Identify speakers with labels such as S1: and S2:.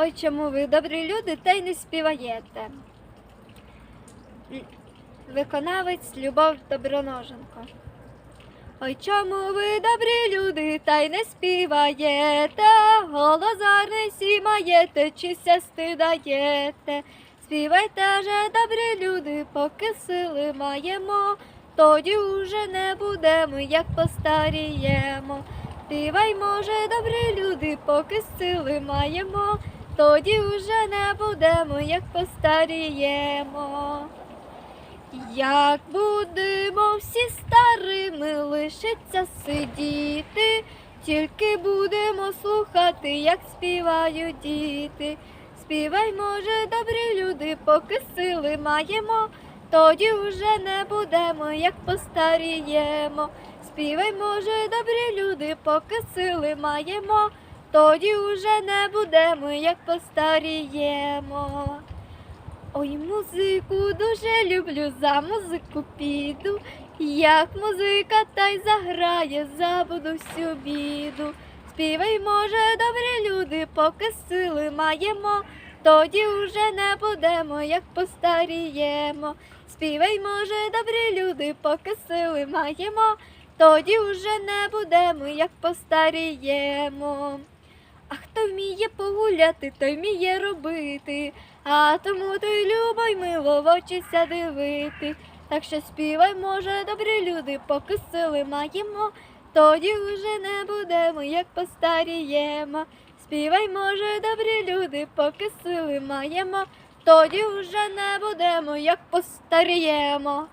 S1: Ой, чому ви добрі люди та й не співаєте? Виконавець Любов Доброноженко. Ой, чому ви добрі люди, та й не співаєте, голос гарний сі маєте, чи ся стидаєте. Співайте же, добрі люди, поки сили маємо, тоді уже не будемо, як постаріємо. Співай, може, добрі люди, поки сили маємо, тоді уже не будемо, як постаріємо. Як будемо всі старими лишиться сидіти, тільки будемо слухати, як співають діти. Співай, може, добрі люди, поки сили маємо, тоді вже не будемо, як постаріємо. Співай, може, добрі люди, поки сили маємо, тоді вже не будемо, як постаріємо. Ой, музику дуже люблю, за музику піду. Як музика та й заграє, забуду всю біду. Співай, може, добрі люди, поки сили маємо, тоді вже не будемо, як постаріємо. Співай, може, добрі люди, поки сили маємо, тоді вже не будемо, як постаріємо. А хто вміє погуляти, той вміє робити, а тому то й любо й мило в очі дивити. Так що співай, може, добрі люди, поки сили маємо, тоді вже не будемо, як постаріємо. Співай, може, добрі люди, поки сили маємо, тоді вже не будемо, як постаріємо.